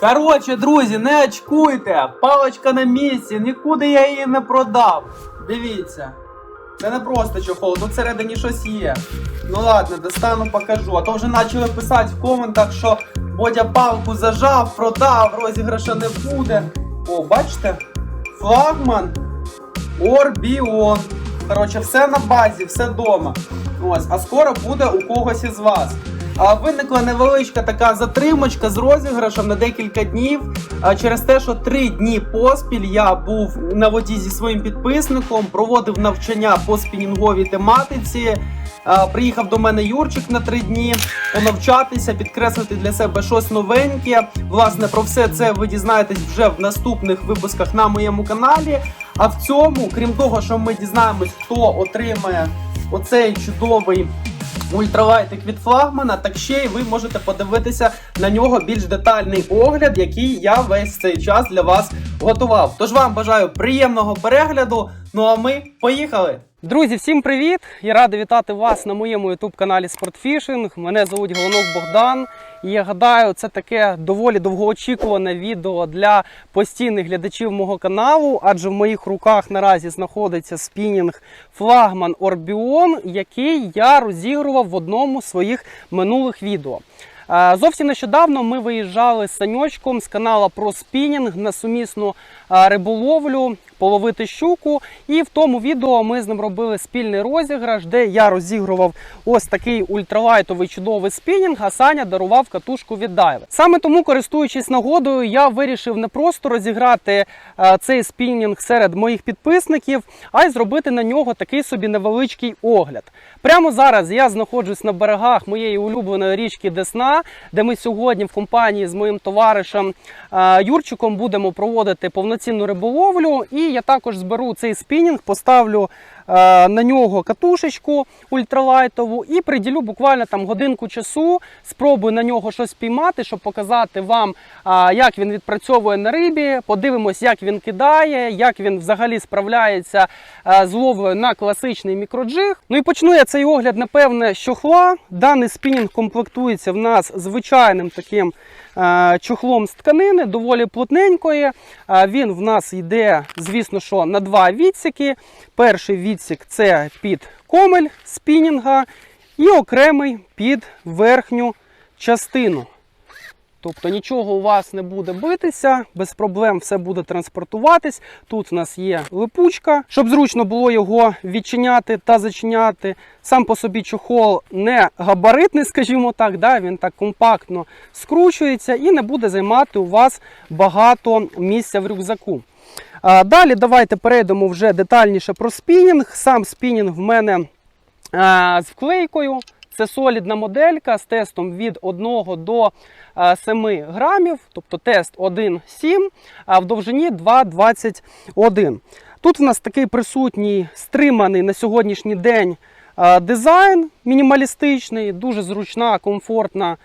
Коротше, друзі, не очкуйте. Паличка на місці, нікуди я її не продав. Дивіться. Це не просто чохол, тут всередині щось є. Ну ладно, достану, покажу. А то вже почали писати в коментах, що Бодя палку зажав, продав, розіграша не буде. О, бачите? Флагман Орбіон. Коротше, все на базі, все вдома. Ось, а скоро буде у когось із вас. Виникла невеличка така затримочка з розіграшем на декілька днів. Через те, що три дні поспіль я був на воді зі своїм підписником, проводив навчання по спінінговій тематиці. Приїхав до мене Юрчик на три дні понавчатися, підкреслити для себе щось новеньке. Власне, про все це ви дізнаєтесь вже в наступних випусках на моєму каналі. А в цьому, крім того, що ми дізнаємось, хто отримає оцей чудовий ультралайтик від флагмана, так ще й ви можете подивитися на нього більш детальний огляд, який я весь цей час для вас готував. Тож вам бажаю приємного перегляду. Ну а ми поїхали! Друзі, всім привіт! Я радий вітати вас на моєму youtube каналі Спортфішинг. Мене звуть Голонок Богдан. Я гадаю, це таке доволі довгоочікуване відео для постійних глядачів мого каналу, адже в моїх руках наразі знаходиться спінінг флагман Орбіон, який я розігрував в одному з своїх минулих відео. Е, Зовсім нещодавно ми виїжджали з саньочком з канала про спінінг на сумісну е, риболовлю, половити щуку. І в тому відео ми з ним робили спільний розіграш, де я розігрував ось такий ультралайтовий чудовий спінінг, а Саня дарував катушку від Дайве. Саме тому, користуючись нагодою, я вирішив не просто розіграти е, цей спінінг серед моїх підписників, а й зробити на нього такий собі невеличкий огляд. Прямо зараз я знаходжусь на берегах моєї улюбленої річки Десна, де ми сьогодні в компанії з моїм товаришем е, Юрчиком будемо проводити повноцінну риболовлю. І я також зберу цей спінінг, поставлю на нього катушечку ультралайтову і приділю буквально там годинку часу. Спробую на нього щось піймати, щоб показати вам, е, як він відпрацьовує на рибі. Подивимось, як він кидає, як він взагалі справляється е, з ловлею на класичний мікроджиг. Ну і почну я цей огляд, напевне, з чохла. Даний спінінг комплектується в нас звичайним таким е, чохлом з тканини, доволі плотненької. Е, Він в нас йде, звісно, що на два відсіки. Перший відсік це під комель спінінга, і окремий під верхню частину. Тобто нічого у вас не буде битися, без проблем все буде транспортуватись. Тут у нас є липучка, щоб зручно було його відчиняти та зачиняти. Сам по собі чохол не габаритний, скажімо так, да? він так компактно скручується і не буде займати у вас багато місця в рюкзаку. Далі давайте перейдемо вже детальніше про спінінг. Сам спінінг в мене з вклейкою. Це солідна моделька з тестом від 1 до е, 7 грамів, тобто тест 1,7, а в довжині 2,21. Тут в нас такий присутній стриманий на сьогоднішній день дизайн мінімалістичний, дуже зручна, комфортна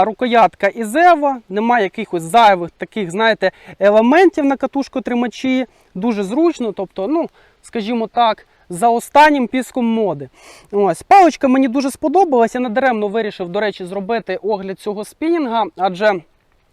рукоятка Ізева, немає якихось зайвих таких, знаєте, елементів на катушку тримачі. дуже зручно, тобто, ну, скажімо так, за останнім піском моди. Ось паличка мені дуже сподобалася. Я надаремно вирішив, до речі, зробити огляд цього спінінга, адже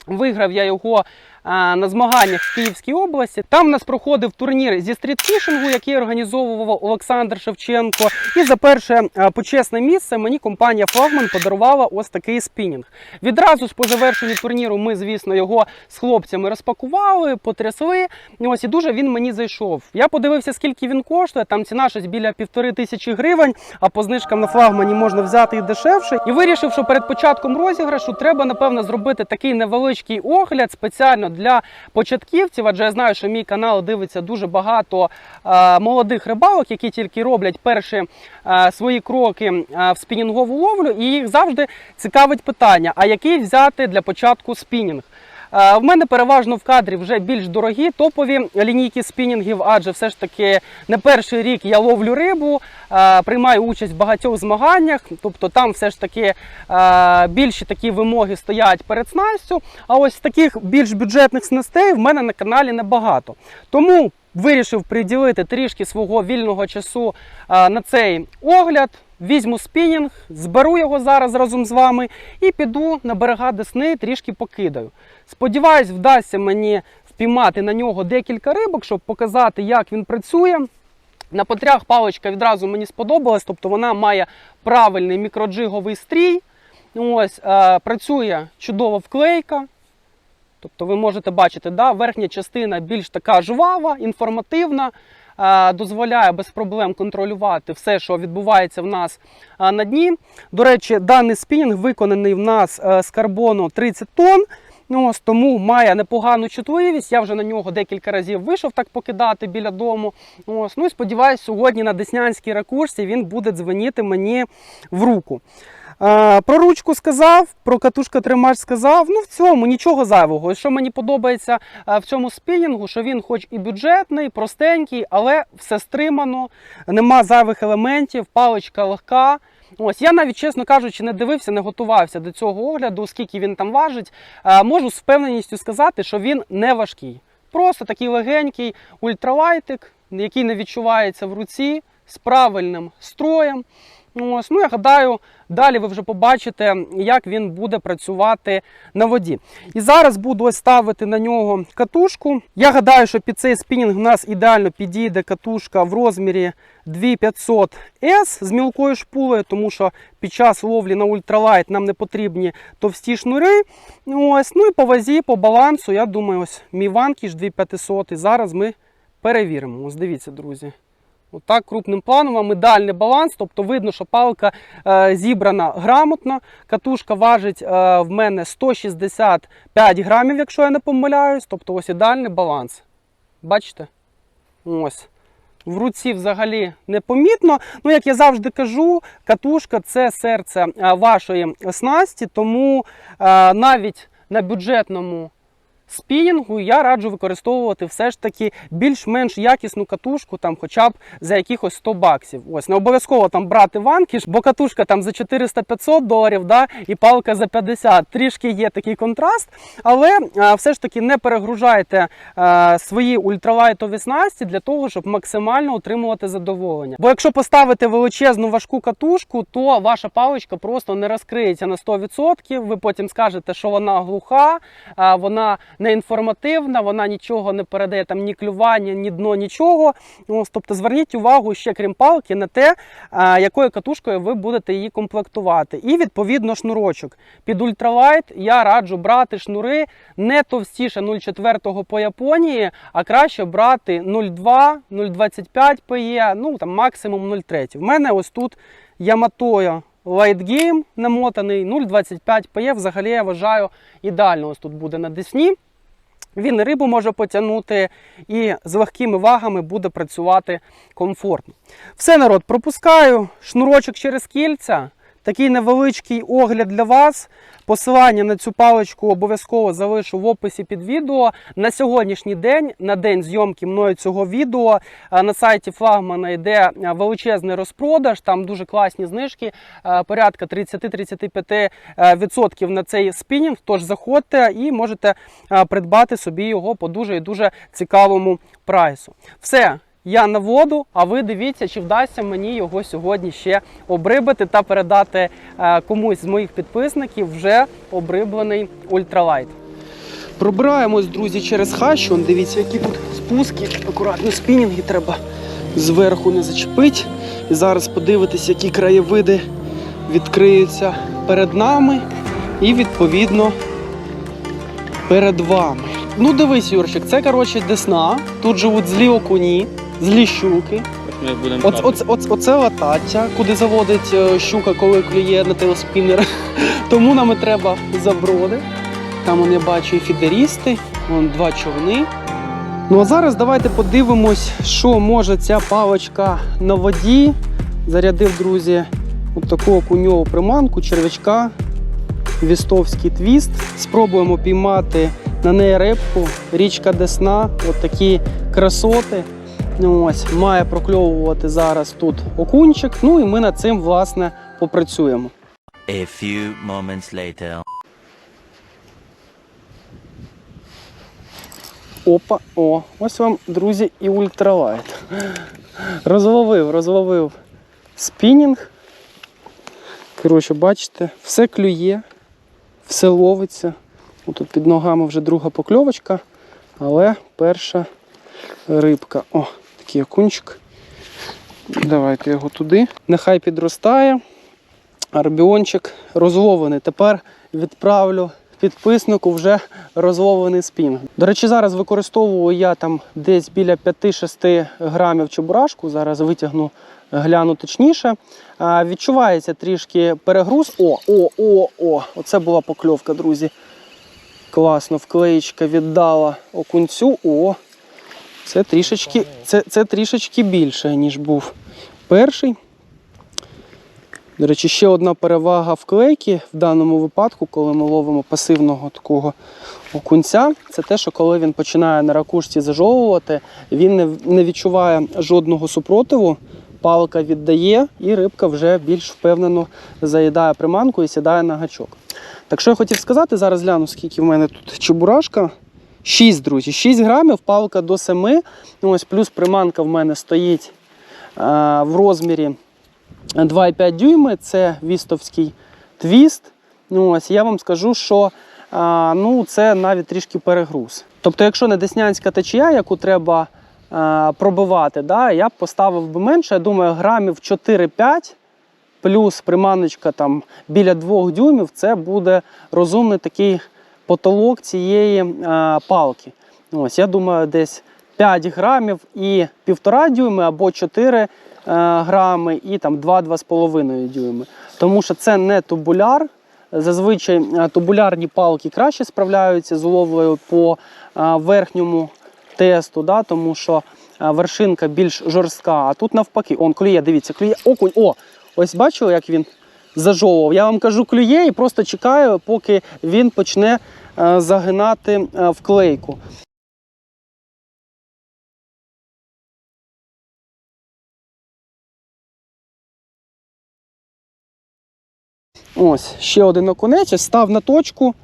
виграв я його на змаганнях в Київській області. Там в нас проходив турнір зі стрітфішингу, який організовував Олександр Шевченко. І за перше почесне місце мені компанія Флагман подарувала ось такий спінінг. Відразу ж по завершенню турніру ми, звісно, його з хлопцями розпакували, потрясли. Ось і дуже він мені зайшов. Я подивився, скільки він коштує. Там ціна щось біля півтори тисячі гривень, а по знижкам на флагмані можна взяти і дешевше. І вирішив, що перед початком розіграшу треба, напевно, зробити такий невеличкий огляд спеціально для початківців, адже я знаю, що мій канал дивиться дуже багато е, молодих рибалок, які тільки роблять перші е, свої кроки е, в спінінгову ловлю, і їх завжди цікавить питання: а який взяти для початку спінінг? Е, В мене переважно в кадрі вже більш дорогі топові лінійки спінінгів, адже все ж таки не перший рік я ловлю рибу, е, приймаю участь в багатьох змаганнях, тобто там все ж таки е, більші такі вимоги стоять перед снастю. А ось таких більш бюджетних снастей в мене на каналі небагато. Тому вирішив приділити трішки свого вільного часу на цей огляд. Візьму спінінг, зберу його зараз разом з вами і піду на берега Десни, трішки покидаю. Сподіваюсь, вдасться мені впіймати на нього декілька рибок, щоб показати, як він працює. На потрях паличка відразу мені сподобалась, тобто вона має правильний мікроджиговий стрій. Ось, е, працює чудова вклейка. Тобто ви можете бачити, да, верхня частина більш така жвава, інформативна, дозволяє без проблем контролювати все, що відбувається в нас е, на дні. До речі, даний спінінг виконаний в нас е, з карбону 30 тонн. Ну, ось тому має непогану чутливість. Я вже на нього декілька разів вийшов так покидати біля дому. Ось, ну і сподіваюсь, сьогодні на Деснянській ракурсі він буде дзвоніти мені в руку. Про ручку сказав, про катушка тримач сказав. Ну в цьому нічого зайвого. Що мені подобається в цьому спінінгу, що він, хоч і бюджетний, простенький, але все стримано, нема зайвих елементів, паличка легка. Ось я навіть, чесно кажучи, не дивився, не готувався до цього огляду, скільки він там важить. Можу з впевненістю сказати, що він не важкий. Просто такий легенький ультралайтик, який не відчувається в руці, з правильним строєм. Ось, ну я гадаю, далі ви вже побачите, як він буде працювати на воді. І зараз буду ось ставити на нього катушку. Я гадаю, що під цей спінінг у нас ідеально підійде катушка в розмірі 2500 S з мілкою шпулею, тому що під час ловлі на ультралайт нам не потрібні товсті шнури. Ось, ну і по вазі, по балансу, я думаю, ось мій ванкіш 2500. І зараз ми перевіримо. Ось дивіться, друзі. Отак крупним планом вам ідеальний баланс, тобто видно, що палка е, зібрана грамотно. Катушка важить е, в мене 165 грамів, якщо я не помиляюсь. Тобто ось ідеальний баланс. Бачите? Ось. В руці взагалі непомітно. Ну, як я завжди кажу, катушка це серце е, вашої снасті, тому е, навіть на бюджетному спінінгу я раджу використовувати все ж таки більш-менш якісну катушку, там хоча б за якихось 100 баксів. Ось не обов'язково там брати ванкіш, бо катушка там за 400-500 доларів, да, і палка за 50. Трішки є такий контраст, але а, все ж таки не перегружайте а, свої ультралайтові снасті для того, щоб максимально отримувати задоволення. Бо якщо поставити величезну важку катушку, то ваша паличка просто не розкриється на 100%. Ви потім скажете, що вона глуха, а, вона не інформативна, вона нічого не передає, там ні клювання, ні дно, нічого. Ось, тобто зверніть увагу ще крім палки на те, якою катушкою ви будете її комплектувати. І відповідно шнурочок. Під ультралайт я раджу брати шнури не товстіше 0,4 по Японії, а краще брати 0,2, 0,25 PE, ну там максимум 0,3. В мене ось тут Light Game намотаний 0,25 PE. Взагалі я вважаю ідеально ось тут буде на Десні. Він рибу може потягнути і з легкими вагами буде працювати комфортно. Все, народ, пропускаю шнурочок через кільця. Такий невеличкий огляд для вас. Посилання на цю паличку обов'язково залишу в описі під відео. На сьогоднішній день, на день зйомки мною цього відео, е, на сайті флагмана йде е, величезний розпродаж. Там дуже класні знижки, е, порядка 30-35% на цей спінінг. Тож заходьте і можете придбати собі його по дуже і дуже цікавому прайсу. Все. Я на воду, а ви дивіться, чи вдасться мені його сьогодні ще обрибати та передати е, комусь з моїх підписників вже обриблений ультралайт. Пробираємось, друзі, через хащу. Дивіться, які тут спуски. Акуратно спінінги треба зверху не зачепити. І зараз подивитися, які краєвиди відкриються перед нами і відповідно перед вами. Ну дивись, Юрчик, це коротше десна. Тут живуть злі окуні, злі щуки. Ми будемо Оце, оце, оце, оце латаття, куди заводить е, щука, коли клює на телеспінер. Тому нам і треба заброди. Там вон, я бачу і фідерісти, вон два човни. Ну а зараз давайте подивимось, що може ця паличка на воді. Зарядив, друзі, от таку окуньову приманку, черв'ячка, вістовський твіст. Спробуємо піймати на неї рибку, річка Десна, от такі красоти. Ось, має прокльовувати зараз тут окунчик. Ну і ми над цим, власне, попрацюємо. A few moments later. Опа, о, ось вам, друзі, і ультралайт. Розловив, розловив спінінг. Коротше, бачите, все клює, все ловиться. Тут під ногами вже друга покльовочка, але перша рибка. О, такий окунчик. Давайте його туди. Нехай підростає. Арбіончик розловлений. Тепер відправлю підписнику вже розловлений спінг. До речі, зараз використовую я там десь біля 5-6 грамів чебурашку. Зараз витягну, гляну точніше. А, відчувається трішки перегруз. О, о, о, о! Оце була покльовка, друзі. Класно, вклеєчка віддала окунцю. О! Це трішечки, це, це трішечки більше, ніж був перший. До речі, ще одна перевага вклейки в даному випадку, коли ми ловимо пасивного такого окунця, це те, що коли він починає на ракушці зажовувати, він не, не відчуває жодного супротиву, палка віддає, і рибка вже більш впевнено заїдає приманку і сідає на гачок. Так що я хотів сказати, зараз гляну, скільки в мене тут чебурашка. 6, друзі, 6 грамів, палка до 7. Ну, ось плюс приманка в мене стоїть а, в розмірі 2,5 дюйми. Це вістовський твіст. Ну, ось я вам скажу, що а, ну, це навіть трішки перегруз. Тобто, якщо не деснянська течія, яку треба а, пробивати, да, я б поставив би менше, я думаю, грамів 4-5 плюс приманочка там біля 2 дюймів, це буде розумний такий потолок цієї а, палки. Ось, я думаю, десь 5 грамів і 1,5 дюйми або 4 е, грами і там 2-2,5 дюйми. Тому що це не тубуляр. Зазвичай е, тубулярні палки краще справляються з уловлею по е, верхньому тесту, да, тому що е, вершинка більш жорстка. А тут навпаки, он клює, дивіться, клює окунь. О, ось бачили, як він зажовував. Я вам кажу, клює і просто чекаю, поки він почне е, загинати е, вклейку. Ось, ще один окунець. Став на точку.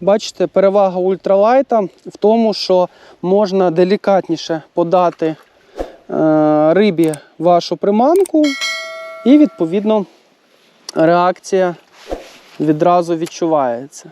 Бачите, перевага ультралайта в тому, що можна делікатніше подати е, рибі вашу приманку, і, відповідно, реакція відразу відчувається.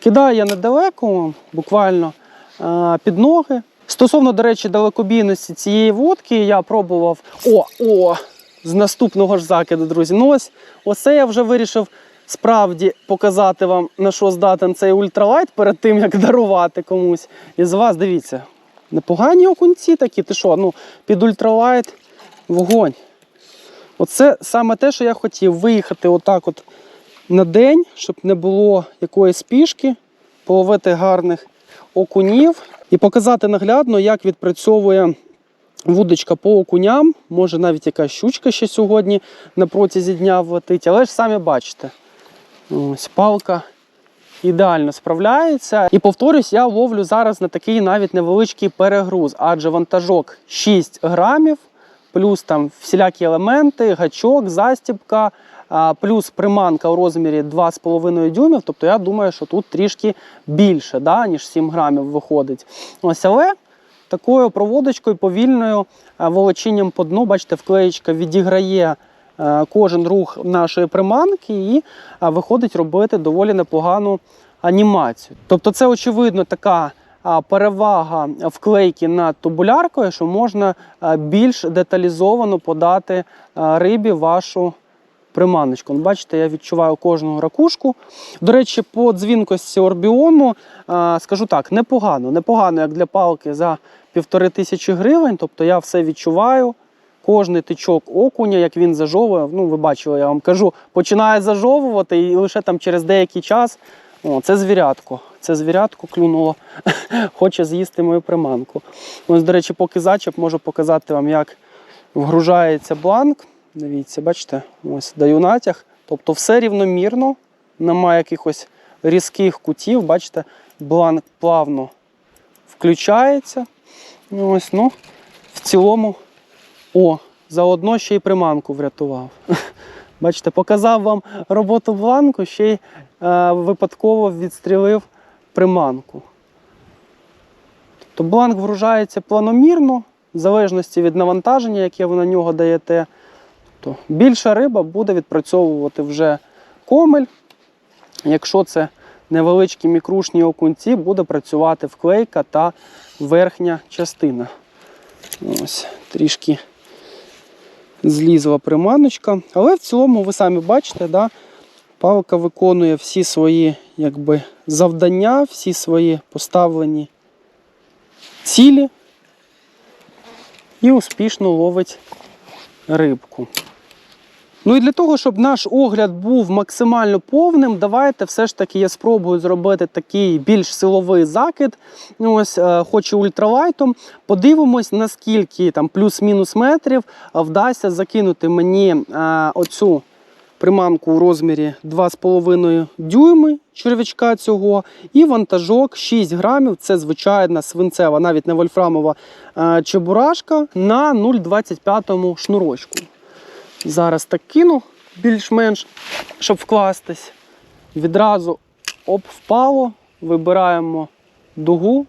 Кидаю я недалеко, буквально е, під ноги. Стосовно, до речі, далекобійності цієї водки, я пробував. О, о! З наступного ж закиду, друзі. Ну ось, оце я вже вирішив справді показати вам, на що здатен цей ультралайт перед тим, як дарувати комусь. І з вас, дивіться, непогані окунці такі. Ти що, ну, під ультралайт вогонь. Оце саме те, що я хотів виїхати отак от на день, щоб не було якоїсь спішки, половити гарних окунів і показати наглядно, як відпрацьовує вудочка по окуням. Може навіть якась щучка ще сьогодні на протязі дня влетить, але ж самі бачите, ось палка ідеально справляється. І повторюсь, я ловлю зараз на такий навіть невеличкий перегруз, адже вантажок 6 грамів, плюс там всілякі елементи, гачок, застібка, плюс приманка у розмірі 2,5 дюймів. Тобто я думаю, що тут трішки більше, да, ніж 7 грамів виходить. Ось, але такою проводочкою повільною волочінням по дну, бачите, вклеєчка відіграє кожен рух нашої приманки і виходить робити доволі непогану анімацію. Тобто, це очевидно така перевага вклейки над тубуляркою, що можна більш деталізовано подати рибі вашу приманочку. Ну, Бачите, я відчуваю кожну ракушку. До речі, по дзвінкості орбіону скажу так, непогано. Непогано, як для палки за півтори тисячі гривень. Тобто я все відчуваю. Кожний тичок окуня, як він зажовує, ну ви бачили, я вам кажу, починає зажовувати і лише там через деякий час. О, це звірятко. Це звірятко клюнуло, хоче з'їсти мою приманку. Ось, до речі, поки зачеп, можу показати вам, як вгружається бланк. Дивіться, бачите, ось даю натяг. Тобто все рівномірно, немає якихось різких кутів. Бачите, бланк плавно включається. Ось, ну, в цілому, о, заодно ще й приманку врятував. Бачите, показав вам роботу бланку, ще й е, випадково відстрілив приманку. Тобто бланк вгружається планомірно, в залежності від навантаження, яке ви на нього даєте. Тобто Тобто більша риба буде відпрацьовувати вже комель. Якщо це невеличкі мікрушні окунці, буде працювати вклейка та верхня частина. Ось, трішки злізла приманочка. Але в цілому, ви самі бачите, да, палка виконує всі свої якби, завдання, всі свої поставлені цілі і успішно ловить рибку. Ну і для того, щоб наш огляд був максимально повним, давайте все ж таки я спробую зробити такий більш силовий закид. Ну, Ось, е, хоч і ультралайтом. Подивимось, наскільки там плюс-мінус метрів вдасться закинути мені е, оцю приманку у розмірі 2,5 дюйми черв'ячка цього, і вантажок 6 грамів. Це звичайна свинцева, навіть не вольфрамова е, чебурашка на 0,25 шнурочку. Зараз так кину більш-менш, щоб вкластись. Відразу оп, впало, вибираємо дугу,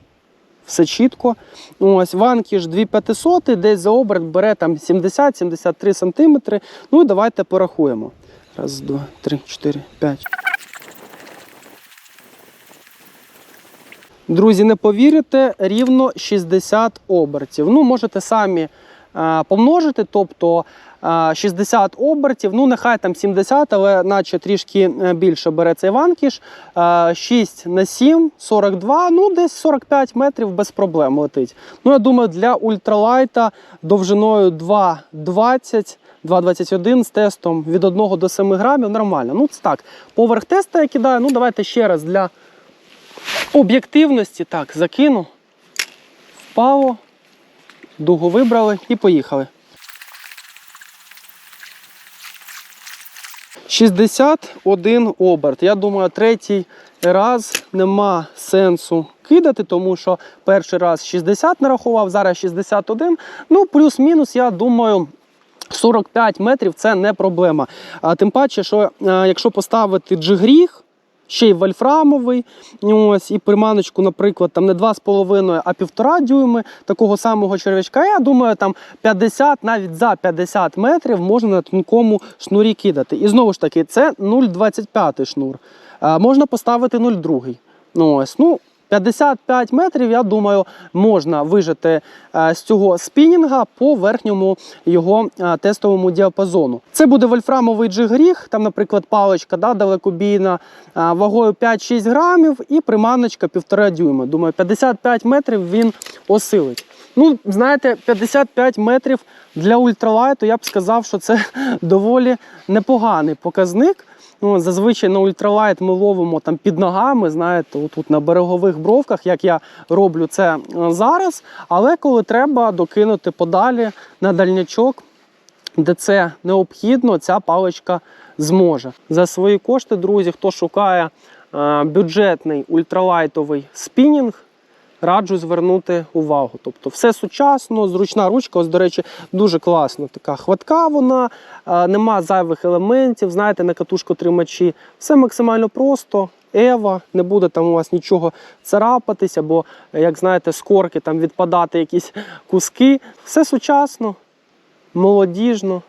все чітко. Ось ванкіш 2500, десь за оберт бере там 70-73 см. Ну і давайте порахуємо. Раз, два, три, чотири, п'ять. Друзі, не повірите, рівно 60 обертів. Ну, можете самі е, помножити, тобто е, 60 обертів, ну нехай там 70, але наче трішки е, більше бере цей ванкіш. Е, 6 на 7, 42, ну десь 45 метрів без проблем летить. Ну, я думаю, для ультралайта довжиною 2,20. 2,21 з тестом від 1 до 7 грамів нормально. Ну, це так. Поверх теста я кидаю. Ну, давайте ще раз для об'єктивності. Так, закину. Впало. Дугу вибрали і поїхали. 61 оберт. Я думаю, третій раз нема сенсу кидати, тому що перший раз 60 нарахував, зараз 61. Ну, плюс-мінус, я думаю. 45 метрів це не проблема. А тим паче, що е, якщо поставити джигріг, ще й вольфрамовий, ось, і приманочку, наприклад, там не 2,5, а 1,5 дюйми такого самого черв'ячка, я думаю, там 50, навіть за 50 метрів можна на тонкому шнурі кидати. І знову ж таки, це 0,25 шнур. А, можна поставити 0,2. Ну, ось, ну, 55 метрів, я думаю, можна вижити е, з цього спінінга по верхньому його е, тестовому діапазону. Це буде вольфрамовий джигріг, там, наприклад, паличка да, далекобійна е, вагою 5-6 грамів і приманочка 1,5 дюйма. Думаю, 55 метрів він осилить. Ну, знаєте, 55 метрів для ультралайту, я б сказав, що це доволі непоганий показник. Ну, зазвичай на ультралайт ми ловимо там під ногами, знаєте, отут на берегових бровках, як я роблю це е, зараз. Але коли треба докинути подалі на дальнячок, де це необхідно, ця паличка зможе. За свої кошти, друзі, хто шукає е, бюджетний ультралайтовий спінінг, раджу звернути увагу. Тобто все сучасно, зручна ручка. Ось, до речі, дуже класно. Така хватка вона, нема зайвих елементів. Знаєте, на катушкотримачі. Все максимально просто. Ева, не буде там у вас нічого царапатись, або, як знаєте, з корки там відпадати якісь куски. Все сучасно, молодіжно,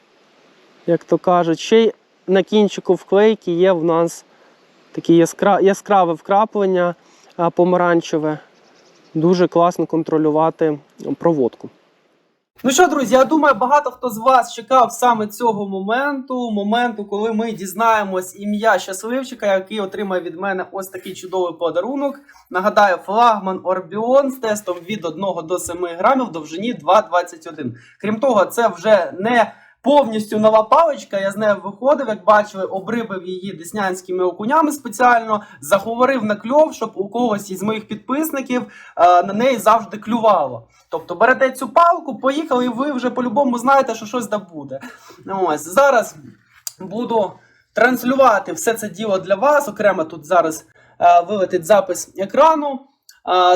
як то кажуть. Ще й на кінчику вклейки є в нас яскра... яскраве вкраплення помаранчеве. Дуже класно контролювати проводку. Ну що, друзі, я думаю, багато хто з вас чекав саме цього моменту, моменту, коли ми дізнаємось ім'я щасливчика, який отримає від мене ось такий чудовий подарунок. Нагадаю, флагман Орбіон з тестом від 1 до 7 грамів довжині 2,21. Крім того, це вже не повністю нова паличка. Я з нею виходив, як бачили, обрибив її деснянськими окунями спеціально, заговорив на кльов, щоб у когось із моїх підписників е, на неї завжди клювало. Тобто берете цю палку, поїхали, і ви вже по-любому знаєте, що щось да буде. Ось зараз буду транслювати все це діло для вас. Окремо тут зараз е, вилетить запис екрану.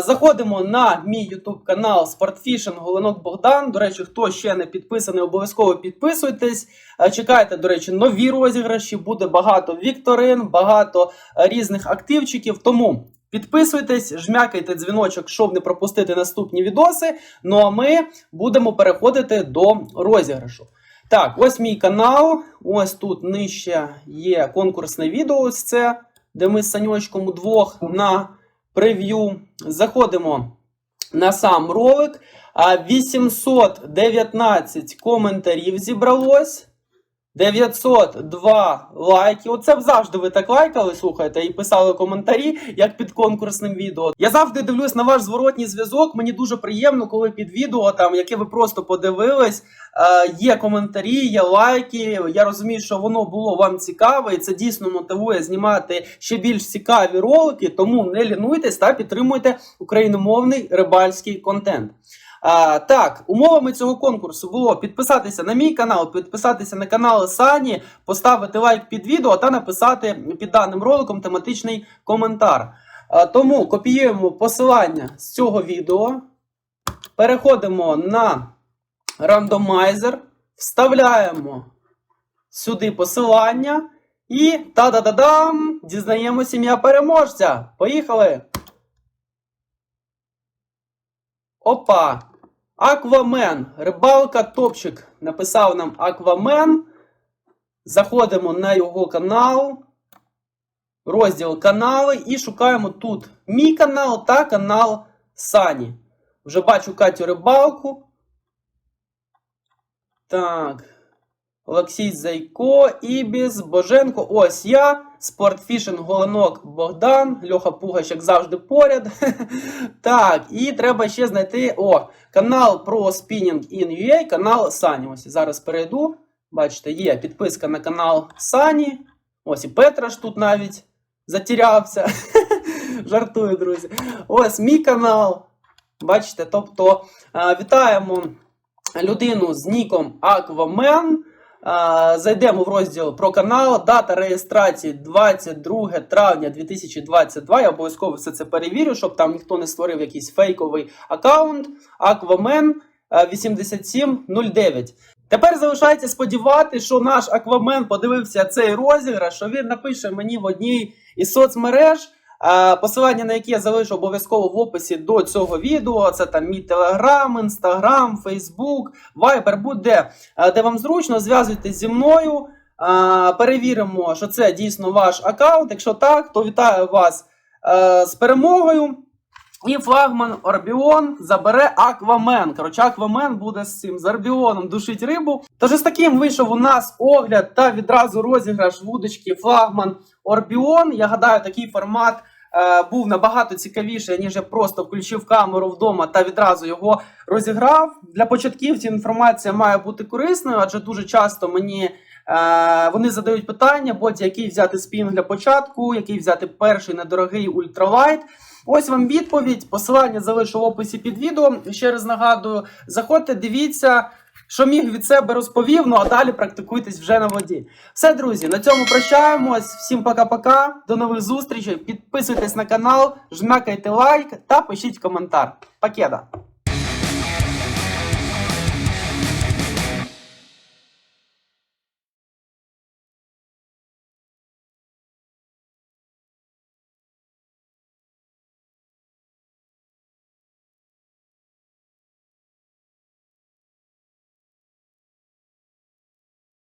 Заходимо на мій YouTube канал Спортфішинг Голенок Богдан. До речі, хто ще не підписаний, обов'язково підписуйтесь. Е, Чекайте, до речі, нові розіграші. Буде багато вікторин, багато е, різних активчиків. Тому підписуйтесь, жмякайте дзвіночок, щоб не пропустити наступні відоси. Ну а ми будемо переходити до розіграшу. Так, ось мій канал. Ось тут нижче є конкурсне відео. Ось це, де ми з Саньочком удвох на прев'ю. Заходимо на сам ролик. 819 коментарів зібралось. 902 лайки. Оце б завжди ви так лайкали, слухайте, і писали коментарі, як під конкурсним відео. Я завжди дивлюсь на ваш зворотній зв'язок. Мені дуже приємно, коли під відео, там, яке ви просто подивились, е, є коментарі, є лайки. Я розумію, що воно було вам цікаве, і це дійсно мотивує знімати ще більш цікаві ролики. Тому не лінуйтесь та підтримуйте україномовний рибальський контент. А, так, умовами цього конкурсу було підписатися на мій канал, підписатися на канал Сані, поставити лайк під відео та написати під даним роликом тематичний коментар. А, тому копіюємо посилання з цього відео, переходимо на рандомайзер, вставляємо сюди посилання і та-да-да-дам! Дізнаємося ім'я переможця. Поїхали! Опа! Аквамен. Рибалка Топчик написав нам Аквамен. Заходимо на його канал. Розділ канали і шукаємо тут мій канал та канал Сані. Вже бачу Катю Рибалку. Так. Олексій Зайко, Ібіс, Боженко. Ось я. Спортфішинг Голенок Богдан. Льоха Пугач, як завжди, поряд. так, і треба ще знайти. О, канал про спінінг in UA, канал Сані. Ось зараз перейду. Бачите, є підписка на канал Сані. Ось і Петраш тут навіть затірявся. Жартую, друзі. Ось мій канал. Бачите, тобто вітаємо людину з ніком Аквамен. Зайдемо в розділ про канал. Дата реєстрації 22 травня 2022. Я обов'язково все це перевірю, щоб там ніхто не створив якийсь фейковий аккаунт. Аквамен 8709. Тепер залишається сподіватися, що наш Аквамен подивився цей розіграш, що він напише мені в одній із соцмереж. Посилання на які я залишу обов'язково в описі до цього відео. Це там мій телеграм, інстаграм, фейсбук, вайбер, будь-де, Е, де вам зручно, зв'язуйтесь зі мною. Перевіримо, що це дійсно ваш аккаунт. Якщо так, то вітаю вас е, з перемогою. І флагман Орбіон забере Аквамен. Коротше, Аквамен буде з цим з Орбіоном душить рибу. Тож із таким вийшов у нас огляд та відразу розіграш вудочки флагман Орбіон. Я гадаю, такий формат е, був набагато цікавіший, ніж я просто включив камеру вдома та відразу його розіграв. Для початківців інформація має бути корисною, адже дуже часто мені. Е, вони задають питання, боті, який взяти спінг для початку, який взяти перший недорогий ультралайт. Ось вам відповідь. Посилання залишу в описі під відео. Ще раз нагадую, заходьте, дивіться, що міг від себе розповів. Ну а далі практикуйтесь вже на воді. Все, друзі, на цьому прощаємось. Всім пока-пока. До нових зустрічей. Підписуйтесь на канал, жмякайте лайк та пишіть коментар. Пакеда!